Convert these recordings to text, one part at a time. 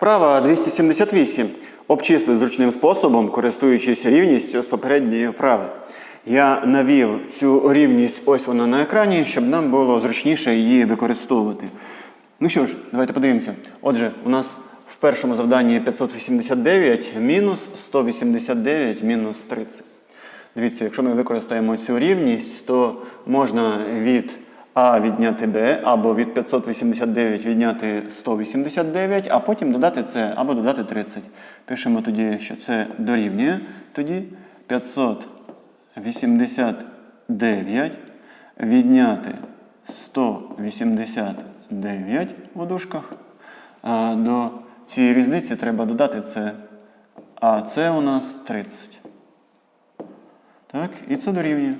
Вправа 278. Обчисли зручним способом, користуючись рівністю з попередньої вправи. Я навів цю рівність, ось вона на екрані, щоб нам було зручніше її використовувати. Ну що ж, давайте подивимося. Отже, у нас в першому завданні 589 мінус 189 мінус 30. Дивіться, якщо ми використаємо цю рівність, то можна від А відняти Б, або від 589 відняти 189, а потім додати С, або додати 30. Пишемо тоді, що це дорівнює. Тоді 589 відняти 189 у дужках. До цієї різниці треба додати С. А це у нас 30. Так, і це дорівнює.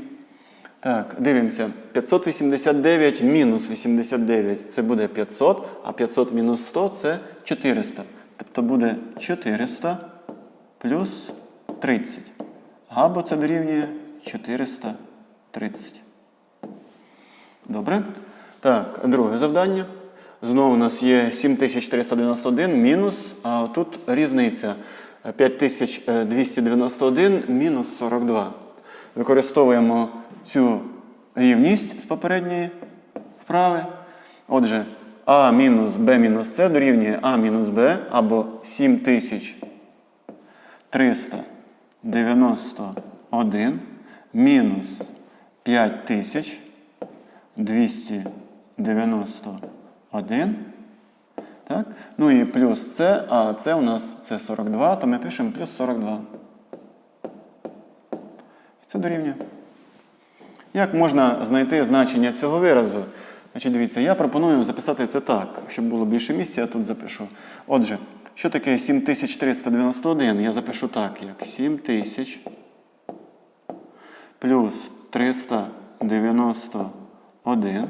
Так, дивимося. 589 мінус 89 це буде 500, а 500 мінус 100 це 400. Тобто буде 400 плюс 30. Або це дорівнює 430. Добре? Так, друге завдання. Знову у нас є 7391 мінус, а тут різниця 5291 мінус 42. Використовуємо цю рівність з попередньої вправи. Отже, А мінус Б мінус С дорівнює А мінус Б або 7391 мінус 5291. Так? Ну і плюс С, а це у нас це 42, то ми пишемо плюс 42. Дорівнює. Як можна знайти значення цього виразу? Значить, дивіться, я пропоную записати це так, щоб було більше місця, я тут запишу. Отже, що таке 7391? Я запишу так, як 7000 плюс 391.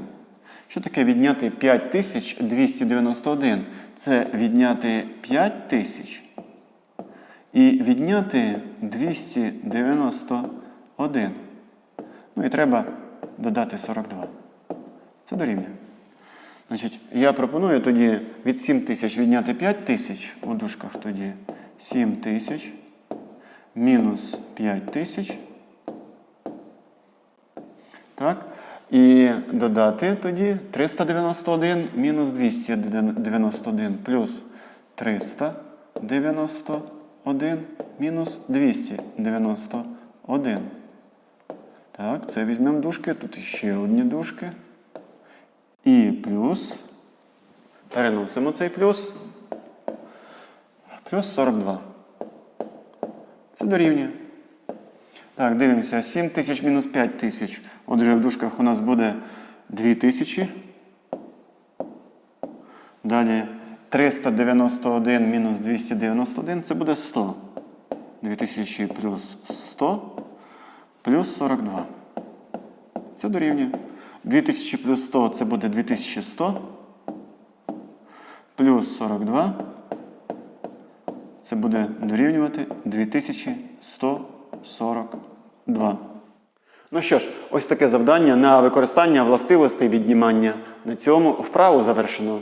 Що таке відняти 5291? Це відняти 5000 і відняти 291. Ну і треба додати 42. Це дорівнює. Значить, я пропоную тоді від 7 тисяч відняти 5 тисяч у дужках тоді 7 тисяч мінус 5 тисяч. Так? І додати тоді 391 мінус 291 плюс 391 мінус 291. Так, це візьмемо дужки, тут ще одні дужки. І плюс. Переносимо цей плюс. Плюс 42. Це дорівнює. Так, дивимося. 7 тисяч мінус 5 тисяч. Отже, в дужках у нас буде 2 тисячі. Далі 391 мінус 291 це буде 100. 2000 плюс 100 плюс 42. Це дорівнює. 2000 плюс 100 це буде 2100. Плюс 42. Це буде дорівнювати 2142. Ну що ж, ось таке завдання на використання властивостей віднімання. На цьому вправу завершено.